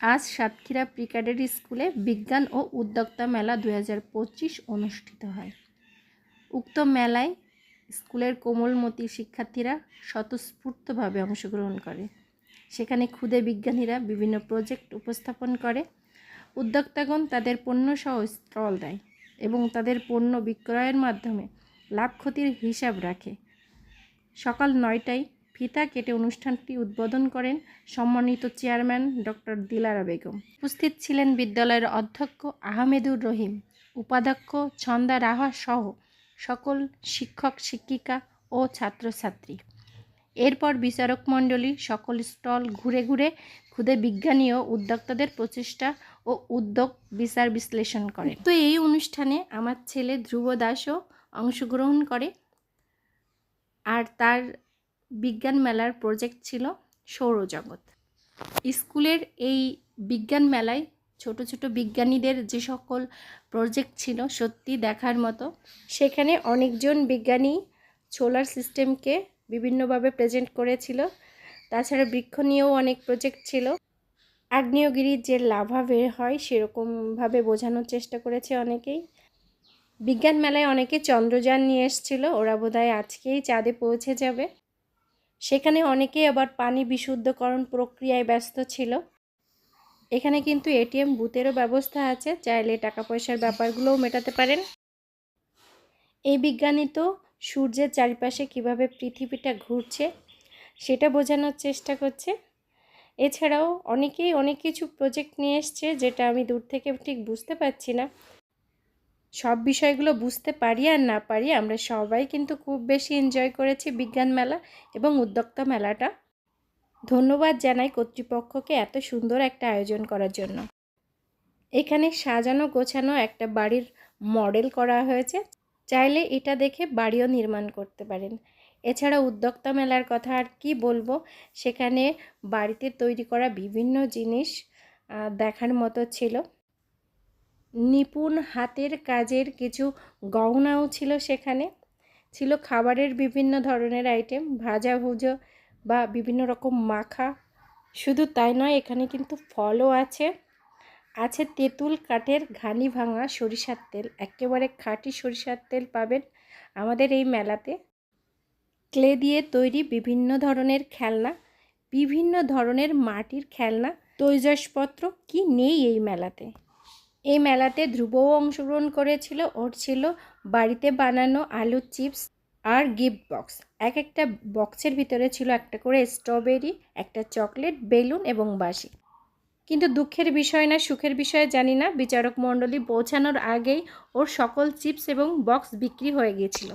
আজ Satkhira pre cadet স্কুলে বিজ্ঞান ও উদ্যোক্তা মেলা দু হাজার পঁচিশ অনুষ্ঠিত হয়। উক্ত মেলায় স্কুলের কোমলমতি শিক্ষার্থীরা স্বতঃস্ফূর্তভাবে অংশগ্রহণ করে। সেখানে ক্ষুদে বিজ্ঞানীরা বিভিন্ন প্রজেক্ট উপস্থাপন করে। উদ্যোক্তাগণ তাদের পণ্য সহ স্টল দেয় এবং তাদের পণ্য বিক্রয়ের মাধ্যমে লাভ ক্ষতির হিসাব রাখে। সকাল নয়টায় ফিতা কেটে অনুষ্ঠানটি উদ্বোধন করেন সম্মানিত চেয়ারম্যান ডক্টর দিলারা বেগম। উপস্থিত ছিলেন বিদ্যালয়ের অধ্যক্ষ আহমেদুর রহিম, উপাধ্যক্ষ ছন্দা রাহা সহ সকল শিক্ষক, শিক্ষিকা ও ছাত্রছাত্রী। এরপর বিচারক মণ্ডলী সকল স্টল ঘুরে ঘুরে ক্ষুদে বিজ্ঞানী ও উদ্যোক্তাদের প্রচেষ্টা ও উদ্যোগ বিচার বিশ্লেষণ করে। তো এই অনুষ্ঠানে আমার ছেলে ধ্রুব দাসও অংশগ্রহণ করে। আর তার বিজ্ঞান মেলার প্রজেক্ট ছিল সৌরজগৎ। স্কুলের এই বিজ্ঞান মেলায় ছোট ছোট বিজ্ঞানীদের যে সকল প্রজেক্ট ছিল সত্যি দেখার মতো, সেখানে অনেকজন বিজ্ঞানী সোলার সিস্টেমকে বিভিন্নভাবে প্রেজেন্ট করেছিল। তাছাড়া বৃক্ষ নিয়েও অনেক প্রজেক্ট ছিল। আগ্নেয়গিরির যে লাভা বের হয় সেরকমভাবে বোঝানোর চেষ্টা করেছে অনেকেই। বিজ্ঞান মেলায় অনেকে চন্দ্রযান নিয়ে এসেছিল, ওরা বোধহয় আজকেই চাঁদে পৌঁছে যাবে। সেখানে অনেকেই আবার পানি বিশুদ্ধকরণ প্রক্রিয়ায় ব্যস্ত ছিল। এখানে কিন্তু এটিএম বুথেরও ব্যবস্থা আছে, চাইলে টাকা পয়সার ব্যাপারগুলোও মেটাতে পারেন। এই বিজ্ঞানী তো সূর্যের চারিপাশে কীভাবে পৃথিবীটা ঘুরছে সেটা বোঝানোর চেষ্টা করছে। এছাড়াও অনেকেই অনেক কিছু প্রজেক্ট নিয়ে এসছে যেটা আমি দূর থেকে ঠিক বুঝতে পারছি না। সব বিষয়গুলো বুঝতে পারি আর না পারি, আমরা সবাই কিন্তু খুব বেশি এনজয় করেছি বিজ্ঞান মেলা এবং উদ্যোক্তা মেলাটা। ধন্যবাদ জানাই কর্তৃপক্ষকে এত সুন্দর একটা আয়োজন করার জন্য। এখানে সাজানো গোছানো একটা বাড়ির মডেল করা হয়েছে, চাইলে এটা দেখে বাড়িও নির্মাণ করতে পারেন। এছাড়া উদ্যোক্তা মেলার কথা আর কি বলব, সেখানে বাড়িতে তৈরি করা বিভিন্ন জিনিস দেখার মতো ছিল। নিপুণ হাতের কাজের কিছু গহনাও ছিল সেখানে। ছিল খাবারের বিভিন্ন ধরনের আইটেম ভাজা ভুজো বা বিভিন্ন রকম মাখা। শুধু তাই নয়, এখানে কিন্তু ফলও আছে। আছে তেঁতুল কাঠের ঘানি ভাঙা সরিষার তেল। একেবারে খাঁটি সরিষার তেল পাবেন আমাদের এই মেলাতে। ক্লে দিয়ে তৈরি বিভিন্ন ধরনের খেলনা, বিভিন্ন ধরনের মাটির খেলনা, তৈজসপত্র। কি নেই এই মেলাতে? এই মেলাতে ধ্রুবও অংশগ্রহণ করেছিল। ওর ছিল বাড়িতে বানানো আলু চিপস আর গিফট বক্স। এক একটা বক্সের ভিতরে ছিল একটা করে স্ট্রবেরি, একটা চকলেট, বেলুন এবং বাসি কিন্তু দুঃখের বিষয় না, সুখের বিষয়ে জানি না। বিচারক মণ্ডলী পৌঁছানোর আগেই ওর সকল চিপস এবং বক্স বিক্রি হয়ে গিয়েছিল।